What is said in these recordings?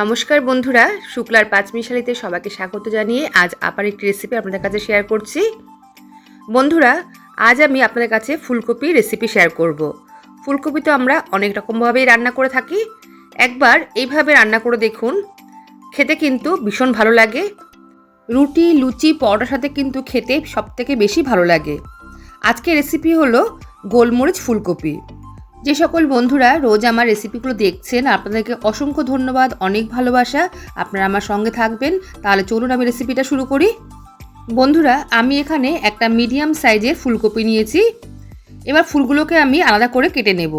নমস্কার বন্ধুরা, শুক্লার পাঁচমিশালিতে সবাইকে স্বাগত জানিয়ে আজ আবার একটি রেসিপি আপনাদের কাছে শেয়ার করছি। বন্ধুরা, আজ আমি আপনাদের কাছে ফুলকপি রেসিপি শেয়ার করব। ফুলকপি তো আমরা অনেক রকমভাবেই রান্না করে থাকি। একবার এইভাবে রান্না করে দেখুন, খেতে কিন্তু ভীষণ ভালো লাগে। রুটি, লুচি, পরোটার সাথে কিন্তু খেতে সবথেকে বেশি ভালো লাগে। আজকের রেসিপি হলো গোলমরিচ ফুলকপি। যে সকল বন্ধুরা রোজ আমার রেসিপিগুলো দেখছেন, আপনাদেরকে অসংখ্য ধন্যবাদ, অনেক ভালোবাসা। আপনারা আমার সঙ্গে থাকবেন, তাহলে চলুন আমি রেসিপিটা শুরু করি। বন্ধুরা, আমি এখানে একটা মিডিয়াম সাইজের ফুলকপি নিয়েছি। এবার ফুলগুলোকে আমি আলাদা করে কেটে নেব।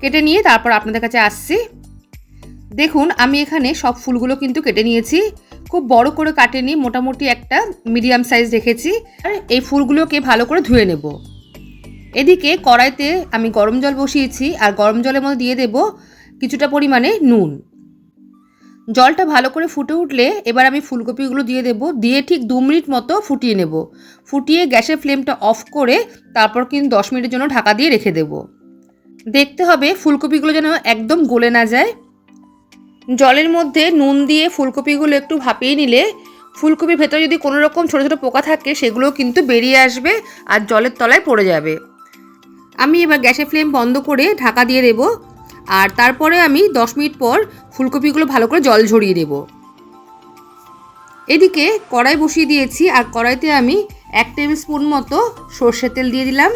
কেটে নিয়ে তারপর আপনাদের কাছে আসছি। দেখুন, আমি এখানে সব ফুলগুলো কিন্তু কেটে নিয়েছি। খুব বড় করে কাটেনি, মোটামুটি একটা মিডিয়াম সাইজ রেখেছি। আর এই ফুলগুলোকে ভালো করে ধুয়ে নেব। এদিকে কড়াইতে আমি গরম জল বসিয়েছি আর গরম জলের মধ্যে দিয়ে দেব কিছুটা পরিমাণে নুন। জলটা ভালো করে ফুটে উঠলে এবার আমি ফুলকপিগুলো দিয়ে দেব। দিয়ে ঠিক দু মিনিট মতো ফুটিয়ে নেব। ফুটিয়ে গ্যাসের ফ্লেমটা অফ করে তারপর কিন্তু দশ মিনিটের জন্য ঢাকা দিয়ে রেখে দেব। দেখতে হবে ফুলকপিগুলো যেন একদম গলে না যায়। জলের মধ্যে নুন দিয়ে ফুলকপিগুলো একটু ভাপিয়ে নিলে ফুলকপির ভেতরে যদি কোনো রকম ছোটো ছোটো পোকা থাকে সেগুলো কিন্তু বেরিয়ে আসবে আর জলের তলায় পড়ে যাবে। আমি এবার গ্যাসের ফ্লেম বন্ধ করে ঢাকা দিয়ে দেবো। আর তারপরে আমি দশ মিনিট পর ফুলকপিগুলো ভালো করে জল ঝরিয়ে দেব। এদিকে কড়াই বসিয়ে দিয়েছি, আর কড়াইতে আমি এক টেবিল স্পুন মতো সর্ষের তেল দিয়ে দিলাম।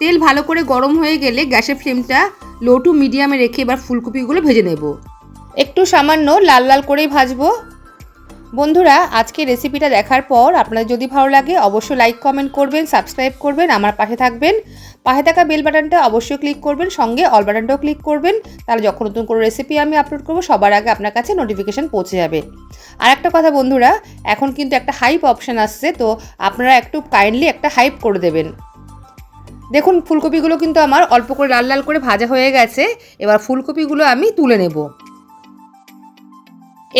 তেল ভালো করে গরম হয়ে গেলে গ্যাসের ফ্লেমটা লো টু মিডিয়ামে রেখে এবার ফুলকপিগুলো ভেজে নেব। একটু সামান্য লাল লাল করেই ভাজবো। বন্ধুরা, আজকে রেসিপিটা দেখার পর আপনার যদি ভালো লাগে, অবশ্যই লাইক কমেন্ট করবেন সাবস্ক্রাইব করবেন, আমার পাশে থাকবেন। পাশে থাকা বেল বাটনটা অবশ্যই ক্লিক করবেন, সঙ্গে অল বাটনটাও ক্লিক করবেন। তাহলে যখন নতুন কোনো রেসিপি আমি আপলোড করব, সবার আগে আপনার কাছে নোটিফিকেশান পৌঁছে যাবে। আর একটা কথা বন্ধুরা, এখন কিন্তু একটা হাইপ অপশান আসছে, তো আপনারা একটু কাইন্ডলি একটা হাইপ করে দেবেন। দেখুন, ফুলকপিগুলো কিন্তু আমার অল্প করে লাল লাল করে ভাজা হয়ে গেছে, এবার ফুলকপিগুলো আমি তুলে নেব।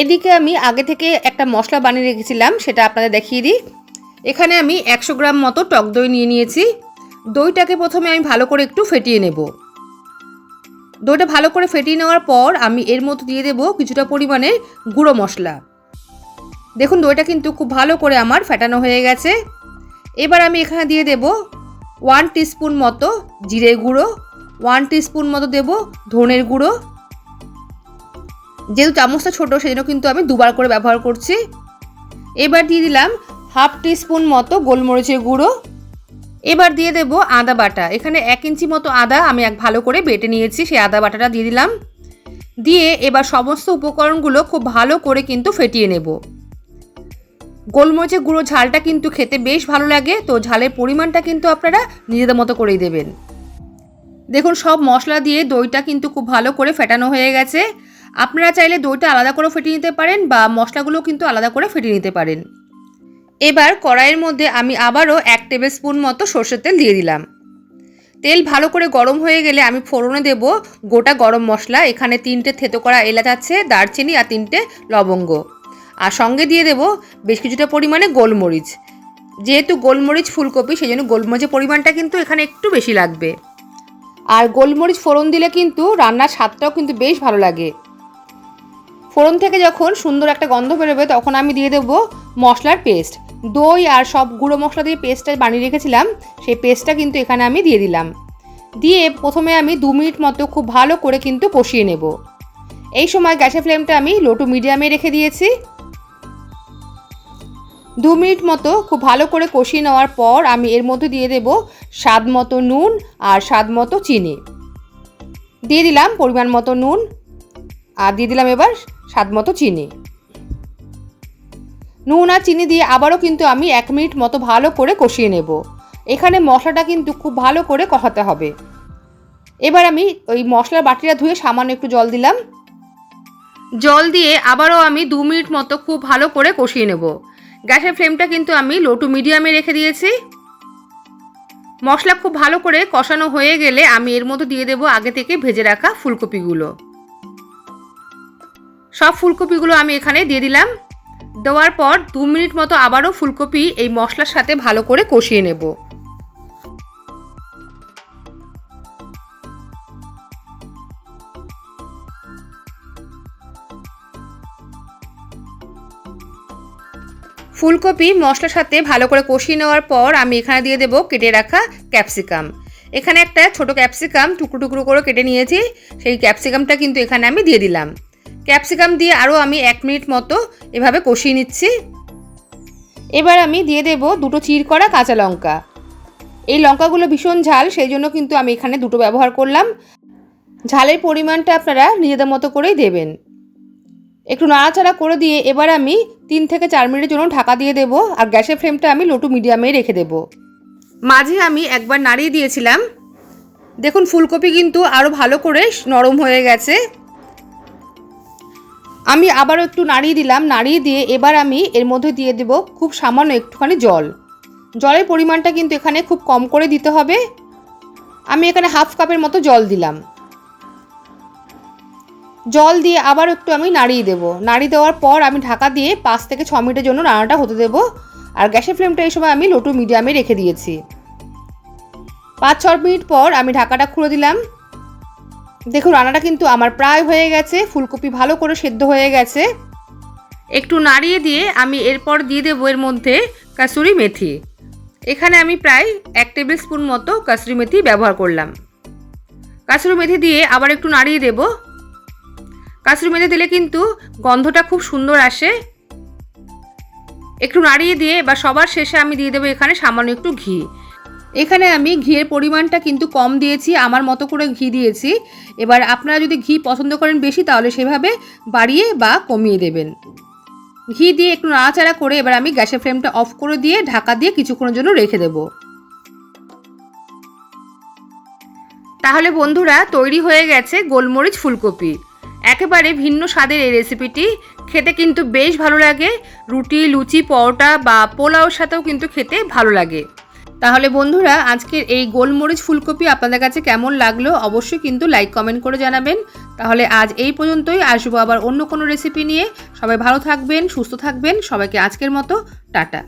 এদিকে আমি আগে থেকে একটা মশলা বানিয়ে রেখেছিলাম, সেটা আপনাদের দেখিয়ে দিই। এখানে আমি একশো গ্রাম মতো টক দই নিয়ে নিয়েছি। দইটাকে প্রথমে আমি ভালো করে একটু ফেটিয়ে নেব। দইটা ভালো করে ফেটিয়ে নেওয়ার পর আমি এর মধ্যে দিয়ে দেব কিছুটা পরিমাণে গুঁড়ো মশলা। দেখুন, দইটা কিন্তু খুব ভালো করে আমার ফেটানো হয়ে গেছে। এবার আমি এখানে দিয়ে দেব ওয়ান টিস্পুন মতো জিরে গুঁড়ো, ওয়ান টিস্পুন মতো দেব ধনের গুঁড়ো যেহেতু চামচটা ছোটো সেই জন্য কিন্তু আমি দুবার করে ব্যবহার করছি। এবার দিয়ে দিলাম হাফ টিস্পুন মতো গোলমরিচের গুঁড়ো। এবার দিয়ে দেব আদা বাটা। এখানে এক ইঞ্চি মতো আদা আমি এক ভালো করে বেটে নিয়েছি, সেই আদা বাটাটা দিয়ে দিলাম। দিয়ে এবার সমস্ত উপকরণগুলো খুব ভালো করে কিন্তু ফেটিয়ে নেব। গোলমরিচের গুঁড়ো ঝালটা কিন্তু খেতে বেশ ভালো লাগে, তো ঝালের পরিমাণটা কিন্তু আপনারা নিজেদের মতো করেই দেবেন। দেখুন, সব মশলা দিয়ে দইটা কিন্তু খুব ভালো করে ফেটানো হয়ে গেছে। আপনারা চাইলে দইটা আলাদা করে ফেটিয়ে নিতে পারেন বা মশলাগুলো কিন্তু আলাদা করে ফেটিয়ে নিতে পারেন। এবার কড়াইয়ের মধ্যে আমি আবারও এক টেবিল স্পুন মতো সর্ষের তেল দিয়ে দিলাম। তেল ভালো করে গরম হয়ে গেলে আমি ফোড়নে দেব গোটা গরম মশলা। এখানে তিনটে থেতো করা এলাচ আছে, দারচিনি আর তিনটে লবঙ্গ। আর সঙ্গে দিয়ে দেব বেশ কিছুটা পরিমাণে গোলমরিচ। যেহেতু গোলমরিচ ফুলকপি সেই জন্য গোলমরিচের পরিমাণটা কিন্তু এখানে একটু বেশি লাগবে। আর গোলমরিচ ফোড়ন দিলে কিন্তু রান্নার স্বাদটাও কিন্তু বেশ ভালো লাগে। ফোড়ন থেকে যখন সুন্দর একটা গন্ধ বেরোবে, তখন আমি দিয়ে দেবো মশলার পেস্ট। দই আর সব গুঁড়ো মশলা দিয়ে পেস্টটা বানিয়ে রেখেছিলাম, সেই পেস্টটা কিন্তু এখানে আমি দিয়ে দিলাম। দিয়ে প্রথমে আমি দু মিনিট মতো খুব ভালো করে কিন্তু কষিয়ে নেব। এই সময় গ্যাসের ফ্লেমটা আমি লো টু মিডিয়ামে রেখে দিয়েছি। দু মিনিট মতো খুব ভালো করে কষিয়ে নেওয়ার পর আমি এর মধ্যে দিয়ে দেব স্বাদ মতো নুন আর স্বাদ মতো চিনি। দিয়ে দিলাম পরিমাণ মতো নুন। আর দিয়ে দিলাম এবার স্বাদ মতো চিনি। নুন আর চিনি দিয়ে আবারও কিন্তু আমি এক মিনিট মতো ভালো করে কষিয়ে নেব। এখানে মশলাটা কিন্তু খুব ভালো করে কষাতে হবে। এবার আমি ওই মশলার বাটিটা ধুয়ে সামান্য একটু জল দিলাম। জল দিয়ে আবারও আমি দু মিনিট মতো খুব ভালো করে কষিয়ে নেব। গ্যাসের ফ্লেমটা কিন্তু আমি লো টু মিডিয়ামে রেখে দিয়েছি। মশলা খুব ভালো করে কষানো হয়ে গেলে আমি এর মধ্যে দিয়ে দেবো আগে থেকে ভেজে রাখা ফুলকপিগুলো। সব ফুলকপিগুলো আমি এখানে দিয়ে দিলাম। দেওয়ার পর দু মিনিট মতো আবারও ফুলকপি এই মশলার সাথে ভালো করে কষিয়ে নেব। ফুলকপি মশলার সাথে ভালো করে কষিয়ে নেওয়ার পর আমি এখানে দিয়ে দেব কেটে রাখা ক্যাপসিকাম। এখানে একটা ছোট ক্যাপসিকাম টুকরো টুকরো করে কেটে নিয়েছি। সেই ক্যাপসিকামটা কিন্তু এখানে আমি দিয়ে দিলাম। ক্যাপসিকাম দিয়ে আরও আমি এক মিনিট মতো এভাবে কষিয়ে নিচ্ছি। এবার আমি দিয়ে দেব দুটো চির করা কাঁচা লঙ্কা। এই লঙ্কাগুলো ভীষণ ঝাল, সেই জন্য কিন্তু আমি এখানে দুটো ব্যবহার করলাম। ঝালের পরিমাণটা আপনারা নিজেদের মতো করেই দেবেন। একটু নাড়াচাড়া করে দিয়ে এবার আমি তিন থেকে চার মিনিটের জন্য ঢাকা দিয়ে দেব আর গ্যাসের ফ্লেমটা আমি লোটু মিডিয়ামে রেখে দেব। মাঝে আমি একবার নাড়িয়ে দিয়েছিলাম। দেখুন, ফুলকপি কিন্তু আরও ভালো করে নরম হয়ে গেছে। আমি আবারও একটু নাড়িয়ে দিলাম, নাড়িয়ে দিয়ে এবার আমি এর মধ্যে দিয়ে দেব খুব সামান্য একটুখানি জল। জলের পরিমাণটা কিন্তু এখানে খুব কম করে দিতে হবে। আমি এখানে হাফ কাপের মতো জল দিলাম। জল দিয়ে আবার একটু আমি নাড়িয়ে দেবো। নাড়িয়ে দেওয়ার পর আমি ঢাকা দিয়ে পাঁচ থেকে ছ মিনিটের জন্য রান্নাটা হতে দেবো। আর গ্যাসের ফ্লেমটা এই সময় আমি লোটু মিডিয়ামে রেখে দিয়েছি। পাঁচ ছ মিনিট পর আমি ঢাকাটা খুলে দিলাম। দেখুন, রান্নাটা কিন্তু আমার প্রায় হয়ে গেছে, ফুলকপি ভালো করে সেদ্ধ হয়ে গেছে। একটু নাড়িয়ে দিয়ে আমি এরপর দিয়ে দেবো এর মধ্যে কাসুরি মেথি। এখানে আমি প্রায় এক টেবিল স্পুন মতো কাসুরি মেথি ব্যবহার করলাম। কাসুরি মেথি দিয়ে আবার একটু নাড়িয়ে দেবো। কাসুরি মেথি দিলে কিন্তু গন্ধটা খুব সুন্দর আসে। একটু নাড়িয়ে দিয়ে বা সবার শেষে আমি দিয়ে দেবো এখানে সামান্য একটু ঘি। এখানে আমি ঘিয়ের পরিমাণটা কিন্তু কম দিয়েছি, আমার মতো করে ঘি দিয়েছি। এবার আপনারা যদি ঘি পছন্দ করেন বেশি, তাহলে সেভাবে বাড়িয়ে বা কমিয়ে দেবেন। ঘি দিয়ে একটু নাড়াচাড়া করে এবার আমি গ্যাসের ফ্লেমটা অফ করে দিয়ে ঢাকা দিয়ে কিছুক্ষণের জন্য রেখে দেব। তাহলে বন্ধুরা, তৈরি হয়ে গেছে গোলমরিচ ফুলকপি। একেবারে ভিন্ন স্বাদের এই রেসিপিটি। খেতে কিন্তু বেশ ভালো লাগে। রুটি, লুচি, পরোটা বা পোলাওর সাথেও কিন্তু খেতে ভালো লাগে। তাহলে বন্ধুরা, আজকের এই গোলমরিচ ফুলকপি আপনাদের কাছে কেমন লাগল অবশ্যই কিন্তু লাইক কমেন্ট করে জানাবেন। তাহলে আজ এই পর্যন্তই, আসব আবার অন্য কোনো রেসিপি নিয়ে। সবাই ভালো থাকবেন, সুস্থ থাকবেন, সবাইকে আজকের মতো, টাটা।